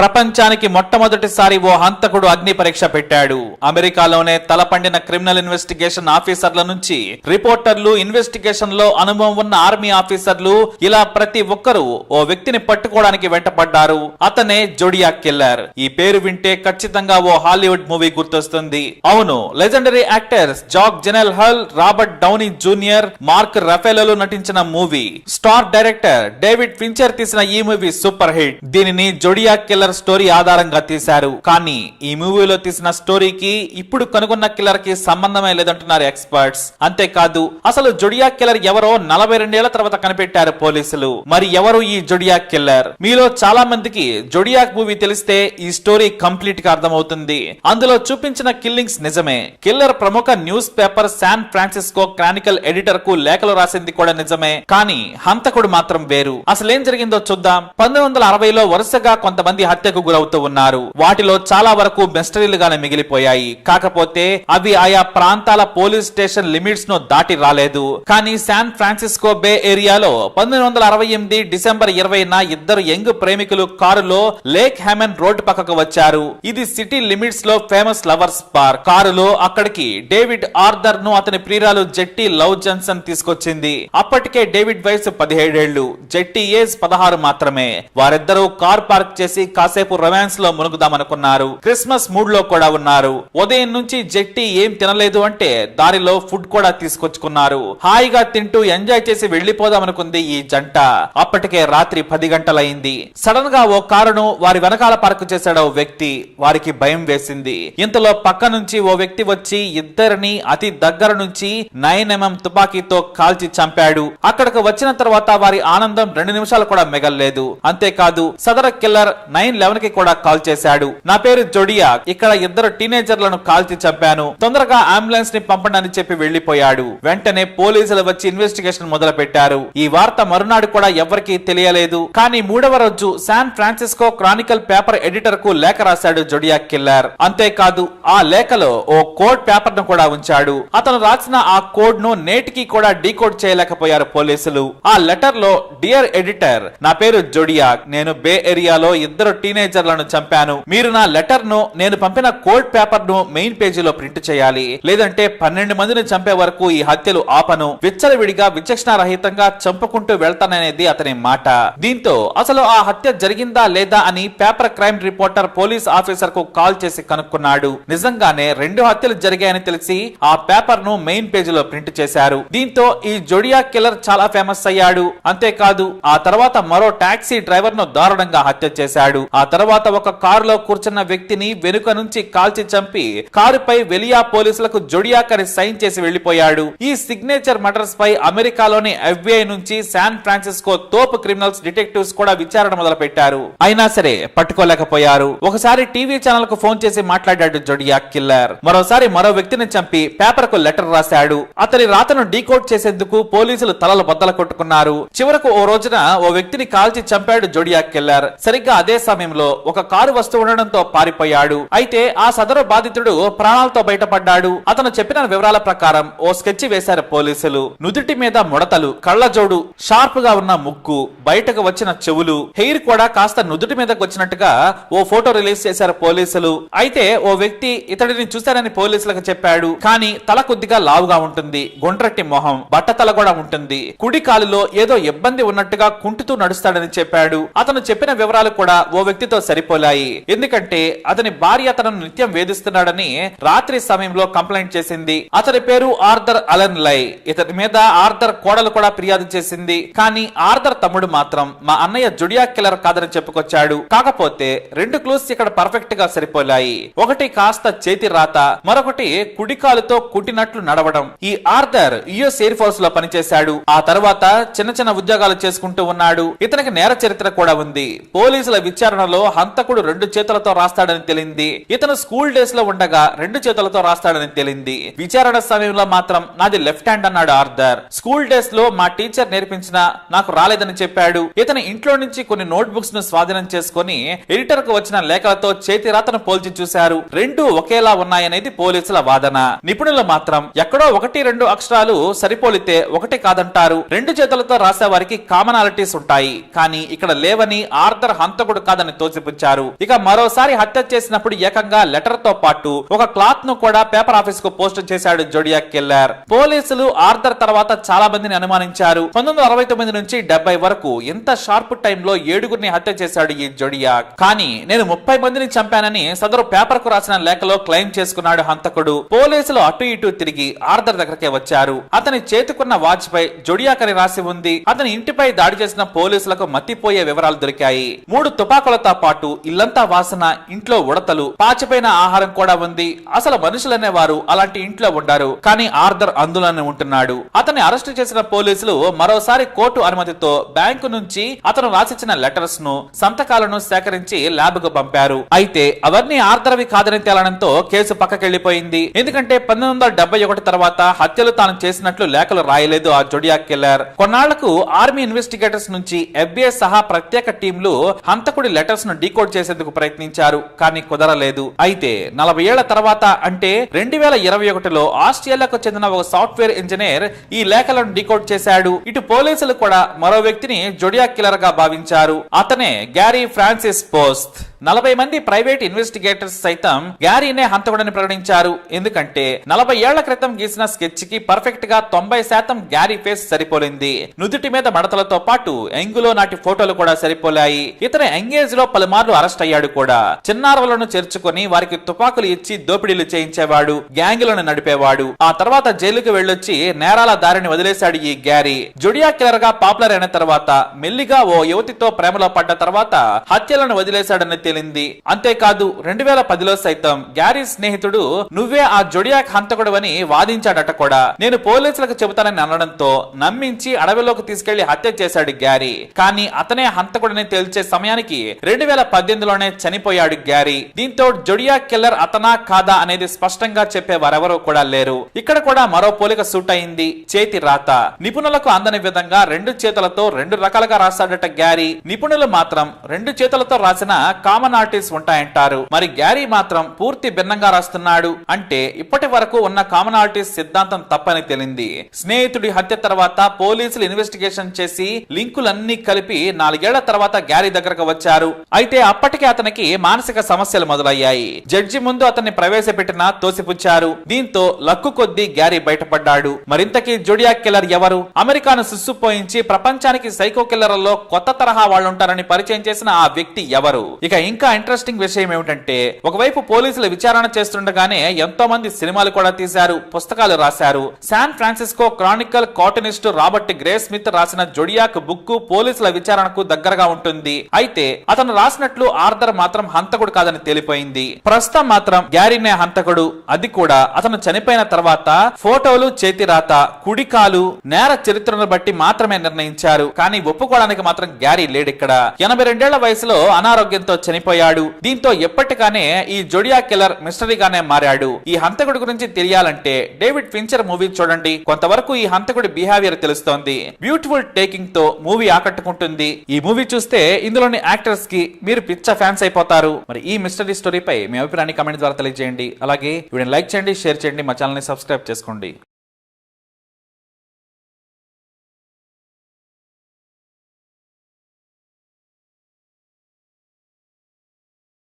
ప్రపంచానికి మొట్టమొదటిసారి ఓ హంతకుడు అగ్ని పరీక్ష పెట్టాడు. అమెరికాలోనే తలపండిన క్రిమినల్ ఇన్వెస్టిగేషన్ ఆఫీసర్ల నుంచి రిపోర్టర్లు ఇన్వెస్టిగేషన్లో అనుభవం ఉన్న ఆర్మీ ఆఫీసర్లు ఇలా ప్రతి ఒక్కరూ ఓ వ్యక్తిని పట్టుకోవడానికి వెంటపడ్డారు. అతనే జొడియా కిల్లర్. ఈ పేరు వింటే ఖచ్చితంగా ఓ హాలీవుడ్ మూవీ గుర్తొస్తుంది. అవును legendary actors Jake Gyllenhaal Robert Downey junior Mark రఫేలలో నటించిన movie. Star director David Fincher తీసిన ఈ మూవీ సూపర్ హిట్. దీనిని జొడియా కిల్లర్ స్టోరీ ఆధారంగా తీశారు. కానీ ఈ మూవీలో తీసిన స్టోరీకి ఇప్పుడు కనుగొన్న కిల్లర్కి సంబంధమే లేదంటున్నారు ఎక్స్పర్ట్స్. అంతేకాదు అసలు జొడియా కిల్లర్ ఎవరో నలభై రెండేళ్ళ తర్వాత కనిపెట్టారు పోలీసులు. మరి ఎవరు ఈ జొడియా కిల్లర్? మీలో చాలా మందికి జొడియాక్ మూవీ తెలిస్తే ఈ స్టోరీ కంప్లీట్గా అర్థమవుతుంది. అందులో చూపించిన కిల్లింగ్స్ నిజమే. కిల్లర్ ప్రముఖ news paper San Francisco Chronicle ఎడిటర్కు లేఖలు రాసింది కూడా నిజమే. కానీ హంతకుడు మాత్రం వేరు. అసలేం జరిగిందో చూద్దాం. పంతొమ్మిది వందల అరవైలో వరుసగా కొంతమంది హత్యకు గురవుతూ ఉన్నారు. వాటిలో చాలా వరకు మిస్టరీలుగానే మిగిలిపోయాయి. కాకపోతే అవి ఆయా ప్రాంతాల పోలీస్ స్టేషన్ లిమిట్స్ను దాటి రాలేదు. కానీ శాన్ ఫ్రాన్సిస్కో బే ఏరియాలో పంతొమ్మిది వందల అరవై ఎనిమిది డిసెంబర్ ఇరవైన ఇద్దరు యంగ్ ప్రేమికులు కారులో లేక్ హ్యామెన్ రోడ్ పక్కకు వచ్చారు. ఇది సిటీ లిమిట్స్లో ఫేమస్ లవర్స్ బార్. కారులో అక్కడికి డేవిడ్ ఆర్థర్ను అతని ప్రియురాలు జెట్టి లవ్ జన్సన్ తీసుకొచ్చింది. అప్పటికే డేవిడ్ వయసు పదిహేడేళ్ళు. జెట్టి ఏజ్ పదహారు మాత్రమే. వారిద్దరూ కార్ పార్క్ చేసి కాసేపు రొమాన్స్లో మునుగుదామనుకున్నారు. క్రిస్మస్ మూడ్లో కూడా ఉన్నారు. ఉదయం నుంచి జట్టి ఏం తినలేదు అంటే దారిలో ఫుడ్ కూడా తీసుకొచ్చుకున్నారు. హాయిగా తింటూ ఎంజాయ్ చేసి వెళ్ళిపోదామనుకుంది ఈ జంట. అప్పటికే రాత్రి పది గంటలైంది. సడన్గా ఓ కారును వారి వెనకాల పార్క్ చేశాడు ఓ వ్యక్తి. వారికి భయం వేసింది. ఇంతలో పక్క నుంచి ఓ వ్యక్తి వచ్చి ఇద్దరిని అతి దగ్గర నుంచి నైన్ ఎంఎం తుపాకీతో కాల్చి చంపాడు. అక్కడికి వచ్చిన తర్వాత వారి ఆనందం రెండు నిమిషాలు కూడా మిగల్లేదు. అంతేకాదు సదర కిల్లర్ నైన్ లెవెన్కి కూడా కాల్ చేశాడు. నా పేరు జొడియా. ఇక్కడ ఇద్దరు టీనేజర్లను కాల్చి చంపాను. తొందరగా అంబులెన్స్ని పంపండి అని చెప్పి వెళ్ళిపోయాడు వెంటనే పోలీసులు వచ్చి ఇన్వెస్టిగేషన్ మొదలు పెట్టారు ఈ వార్త మరునాడు కూడా ఎవరికీ తెలియలేదు. కానీ మూడవ రోజు శాన్ ఫ్రాన్సిస్కో క్రానికల్ పేపర్ ఎడిటర్కు లేఖ రాశాడు జొడియా కిల్లర్. అంతేకాదు ఆ లేఖలో ఓ కోడ్ పేపర్ను కూడా ఉంచాడు. అతను రాసిన ఆ కోడ్ను నేటికి కూడా డీకోడ్ చేయలేకపోయారు పోలీసులు. ఆ లెటర్లో డియర్ ఎడిటర్ నా పేరు జొడియా. నేను బే ఏరియాలో ఇద్దరు టీనేజర్లను చంపాను. మీరు నా లెటర్ను నేను పంపిన కోల్డ్ పేపర్ను మెయిన్ పేజీలో ప్రింట్ చేయాలి. లేదంటే పన్నెండు మందిని చంపే వరకు ఈ హత్యలు ఆపను. విచ్చలవిడిగా విచక్షణ రహితంగా చంపుకుంటూ వెళ్తాననేది అతని మాట. దీంతో అసలు ఆ హత్య జరిగిందా లేదా అని పేపర్ క్రైమ్ రిపోర్టర్ పోలీస్ ఆఫీసర్కు కాల్ చేసి కనుక్కున్నాడు. నిజంగానే రెండు హత్యలు జరిగాయని తెలిసి ఆ పేపర్ను మెయిన్ పేజీలో ప్రింట్ చేశారు. దీంతో ఈ జొడియా కిల్లర్ చాలా ఫేమస్ అయ్యాడు. అంతేకాదు ఆ తర్వాత మరో టాక్సీ డ్రైవర్ను దారుణంగా హత్య చేశాడు. ఆ తర్వాత ఒక కారులో కూర్చున్న వ్యక్తిని వెనుక నుంచి కాల్చి చంపి కారుపై వెలియా పోలీసులకు జొడియాకరి సైన్ చేసి వెళ్ళిపోయాడు ఈ సిగ్నేచర్ మర్డర్స్ పై అమెరికాలోని ఎఫ్బిఐ నుంచి శాన్ ఫ్రాన్సిస్కో తోపు క్రిమినల్స్ డిటెక్టివ్స్ కూడా విచారణ మొదలు పెట్టారు అయినా సరే పట్టుకోలేకపోయారు. ఒకసారి టీవీ ఛానల్కు ఫోన్ చేసి మాట్లాడాడు జొడియా కిల్లర్. మరోసారి మరో వ్యక్తిని చంపి పేపర్కు లెటర్ రాశాడు. అతని రాతను డీకోడ్ చేసేందుకు పోలీసులు తలలు బద్దలు కొట్టుకున్నారు. చివరకు ఓ రోజున ఓ వ్యక్తిని కాల్చి చంపాడు జొడియా కిల్లర్. సరిగ్గా అదే సమయం సమయంలో ఒక కారు వస్తూ ఉండడంతో పారిపోయాడు. అయితే ఆ సదరు బాధితుడు ప్రాణాలతో బయటపడ్డాడు. అతను చెప్పిన వివరాల ప్రకారం ఓ స్కెచ్ వేశారు పోలీసులు. నుదుటి మీద ముడతలు కళ్ళజోడు షార్ప్గా ఉన్న ముక్కు బయటకు వచ్చిన చెవులు హెయిర్ కూడా కాస్త నుదుటి మీదకు వచ్చినట్టుగా ఓ ఫోటో రిలీజ్ చేశారు పోలీసులు. అయితే ఓ వ్యక్తి ఇతడిని చూశారని పోలీసులకు చెప్పాడు. కానీ తల కొద్దిగా లావుగా ఉంటుంది. గుండ్రట్టి మొహం బట్టతల కూడా ఉంటుంది. కుడి కాలులో ఏదో ఇబ్బంది ఉన్నట్టుగా కుంటుతూ నడుస్తాడని చెప్పాడు. అతను చెప్పిన వివరాలు కూడా ఓ వ్యక్తితో సరిపోలాయి. ఎందుకంటే అతని భార్య అతను నిత్యం వేధిస్తున్నాడని రాత్రి సమయంలో కంప్లైంట్ చేసింది. అతని పేరు ఆర్థర్ అలన్ లై. ఇతని మీద ఆర్థర్ కోడలు కూడా ఫిర్యాదు చేసింది. కానీ ఆర్థర్ తమ్ముడు మాత్రం మా అన్నయ్య జుడియా కిల్లర్ కాదని చెప్పుకొచ్చాడు. కాకపోతే రెండు క్లూస్ ఇక్కడ పర్ఫెక్ట్గా సరిపోలాయి. ఒకటి కాస్త చేతి రాత మరొకటి కుడికాలుతో కుట్టినట్లు నడవడం. ఈ ఆర్థర్ యుఎస్ ఎయిర్ ఫోర్స్లో పనిచేశాడు. ఆ తర్వాత చిన్న చిన్న ఉద్యోగాలు చేసుకుంటూ ఉన్నాడు. ఇతనికి నేర చరిత్ర కూడా ఉంది. పోలీసుల విచారణ విచారణలో హంతకుడు రెండు చేతులతో రాస్తాడని తెలింది. ఇతను స్కూల్ డేస్లో ఉండగా రెండు చేతులతో రాస్తాడని తెలింది. విచారణ సమయంలో మాత్రం నాది లెఫ్ట్ హ్యాండ్ అన్నాడు ఆర్థర్. స్కూల్ డేస్లో మా టీచర్ నేర్పించిన నాకు రాలేదని చెప్పాడు. ఇతని ఇంట్లో నుంచి కొన్ని నోట్ బుక్స్ను స్వాధీనం చేసుకుని ఎడిటర్కు వచ్చిన లేఖలతో చేతి రాతను పోల్చి చూశారు. రెండు ఒకేలా ఉన్నాయనేది పోలీసుల వాదన. నిపుణులు మాత్రం ఎక్కడో ఒకటి రెండు అక్షరాలు సరిపోలితే ఒకటి కాదంటారు. రెండు చేతులతో రాసే వారికి కామనాలిటీస్ ఉంటాయి. కానీ ఇక్కడ లేవని ఆర్థర్ హంతకుడు కాదని కాదని తోసిపుచ్చారు. ఇక మరోసారి హత్య చేసినప్పుడు ఏకంగా లెటర్తో పాటు ఒక క్లాత్ను కూడా పేపర్ ఆఫీస్కు పోస్ట్ చేశాడు జోడియా కిల్లర్. పోలీసులు ఆర్థర్ తర్వాత చాలా మందిని అనుమానించారు. పంతొమ్మిది అరవై తొమ్మిది నుంచి డెబ్బై వరకు ఇంత షార్ప్ టైంలో ఏడుగురిని హత్య చేశాడు ఈ జోడియా. కానీ నేను ముప్పై మందిని చంపానని సదరు పేపర్కు రాసిన లేఖలో క్లెయిమ్ చేసుకున్నాడు హంతకుడు. పోలీసులు అటు ఇటు తిరిగి ఆర్థర్ దగ్గరకే వచ్చారు. అతని చేతికున్న వాచ్ పై జొడియాక్ అని రాసి ఉంది. అతని ఇంటిపై దాడి చేసిన పోలీసులకు మత్తిపోయే వివరాలు దొరికాయి. మూడు తుపాకులతో పాటు ఇల్లంతా వాసన ఇంట్లో ఉడతలు పాచిపోయిన ఆహారం కూడా ఉంది. అసలు మనుషులనే వారు అలాంటి ఇంట్లో ఉండారు. కానీ ఆర్థర్ అందులోనే ఉంటున్నాడు. అతన్ని అరెస్ట్ చేసిన పోలీసులు మరోసారి కోర్టు అనుమతితో బ్యాంకు నుంచి అతను రాసిచ్చిన లెటర్స్ను సంతకాలను సేకరించి ల్యాబ్కు పంపారు. అయితే అవన్నీ ఆర్థర్వి కాదని తేలడంతో కేసు పక్కకెళ్ళిపోయింది ఎందుకంటే పంతొమ్మిది వందల డెబ్బై ఒకటి తర్వాత హత్యలు తాను చేసినట్లు లేఖలు రాయలేదు ఆ జొడియా కిల్లర్. కొన్నాళ్ళకు ఆర్మీ ఇన్వెస్టిగేటర్స్ నుంచి ఎఫ్బిఐ సహా ప్రత్యేక టీంలు హంతకుడి లెటర్స్ను డీకోడ్ చేసేందుకు ప్రయత్నించారు కానీ కుదరలేదు. అయితే నలభై ఏళ్ళ తర్వాత అంటే రెండు వేల ఇరవై ఒకటిలో ఆస్ట్రేలియాకు చెందిన ఒక సాఫ్ట్వేర్ ఇంజనీర్ ఈ లేఖలను డీకోడ్ చేశాడు. ఇటు పోలీసులు కూడా మరో వ్యక్తిని జొడియా కిల్లర్గా భావించారు. అతనే గ్యారీ ఫ్రాన్సిస్ పోస్ట్. నలభై మంది ప్రైవేట్ ఇన్వెస్టిగేటర్స్ సైతం గ్యారీనే హంతకుడని ప్రకటించారు. ఎందుకంటే నలభై ఏళ్ళ క్రితం గీసిన స్కెచ్కి పర్ఫెక్ట్గా తొంభై శాతం గ్యారీ ఫేస్ సరిపోలింది. నుదుటి మీద మడతలతో పాటు ఎంగులో నాటి ఫోటోలు కూడా సరిపోలాయి. ఇతను ఎంగేజ్లో పలుమార్లు అరెస్ట్ అయ్యాడు కూడా. చిన్నారులను చేర్చుకొని వారికి తుపాకులు ఇచ్చి దోపిడీలు చేయించేవాడు గ్యాంగులను నడిపేవాడు. ఆ తర్వాత జైలుకు వెళ్ళొచ్చి నేరాల దారిని వదిలేశాడు ఈ గ్యారీ. జుడియా కిల్లర్గా పాపులర్ అయిన తర్వాత మెల్లిగా ఓ యువతితో ప్రేమలో పడ్డ తర్వాత హత్యలను వదిలేశాడని తేలింది. అంతేకాదు రెండు వేల పదిలో సైతం గ్యారీ స్నేహితుడు నువ్వే ఆ జొడియాక్ హంతకుడవని వాదించాడట కూడా. నేను పోలీసులకు చెబుతానని అనడంతో నమ్మించి అడవిలోకి తీసుకెళ్ళి హత్య చేశాడు గ్యారీ. కానీ అతనే హంతకుడని తేల్చే సమయానికి రెండు వేల పద్దెనిమిదిలోనే చనిపోయాడు గ్యారీ. దీంతో జొడియాక్ కిల్లర్ అతనా కాదా అనేది స్పష్టంగా చెప్పే వారెవరూ కూడా లేరు. ఇక్కడ కూడా మరో పోలిక సూట్ అయింది. చేతి రాత. నిపుణులకు అందని విధంగా రెండు చేతులతో రెండు రకాలుగా రాశాడట గ్యారీ. నిపుణులు మాత్రం రెండు చేతులతో రాసిన కామన్ ఆర్టిస్ట్ ఉంటాయంటారు. మరి గ్యారీ మాత్రం పూర్తి భిన్నంగా రాస్తున్నాడు. అంటే ఇప్పటి వరకు ఉన్న కామన్ ఆర్టిస్ట్ సిద్ధాంతం తప్పని తేలింది. స్నేహితుడి హత్య తర్వాత పోలీసులు ఇన్వెస్టిగేషన్ చేసి లింకులన్నీ కలిపి నాలుగేళ్ళ తర్వాత గ్యారీ దగ్గరకు వచ్చారు. అయితే అప్పటికే అతనికి మానసిక సమస్యలు మొదలయ్యాయి. జడ్జి ముందు అతన్ని ప్రవేశపెట్టిన తోసిపుచ్చారు. దీంతో లక్కు కొద్దీ గ్యారీ బయటపడ్డాడు. మరింతకీ జొడియాక్ కిల్లర్ ఎవరు? అమెరికాను సుస్సుపోయించి ప్రపంచానికి సైకో కిల్లర్లలో కొత్త తరహా వాళ్ళు ఉంటారని పరిచయం చేసిన ఆ వ్యక్తి ఎవరు? ఇక ఇంకా ఇంట్రెస్టింగ్ విషయం ఏమిటంటే ఒకవైపు పోలీసులు విచారణ చేస్తుండగానే ఎంతో మంది సినిమాలు కూడా తీశారు పుస్తకాలు రాశారు. San Francisco Chronicle cartoonist Robert Graysmith రాసిన జొడియాక్ బుక్ పోలీసుల విచారణకు దగ్గరగా ఉంటుంది. అయితే అతను రాసినట్లు ఆర్థర్ మాత్రం హంతకుడు కాదని తేలిపోయింది. ప్రస్తుతం మాత్రం గ్యారీనే హంతకుడు. అది కూడా అతను చనిపోయిన తర్వాత ఫోటోలు చేతిరాత కుడికాలు నేర చరిత్రను బట్టి మాత్రమే నిర్ణయించారు. కానీ ఒప్పుకోవడానికి మాత్రం గ్యారీ లేడిక్కడ. ఎనభై రెండేళ్ళ వయసులో అనారోగ్యంతో చనిపోయాడు. దీంతో ఎప్పటిగానే ఈ జొడియా కిల్లర్ మిస్టరీగానే మారాడు. ఈ హంతకుడి గురించి తెలియాలంటే డేవిడ్ ఫించర్ మూవీ చూడండి. కొంతవరకు ఈ హంతకుడి బిహేవియర్ తెలుస్తోంది. బ్యూటిఫుల్ టేకింగ్తో మూవీ ఆకట్టుకుంటుంది. ఈ మూవీ చూస్తే ఇందులోని యాక్టర్స్కి మీరు పిచ్చ ఫ్యాన్స్ అయిపోతారు. మరి ఈ మిస్టరీ స్టోరీపై మీ అభిప్రాయాన్ని కమెంట్ ద్వారా తెలియజేయండి. అలాగే వీడియోని లైక్ చేయండి షేర్ చేయండి మా ఛానల్ని సబ్స్క్రైబ్ చేసుకోండి.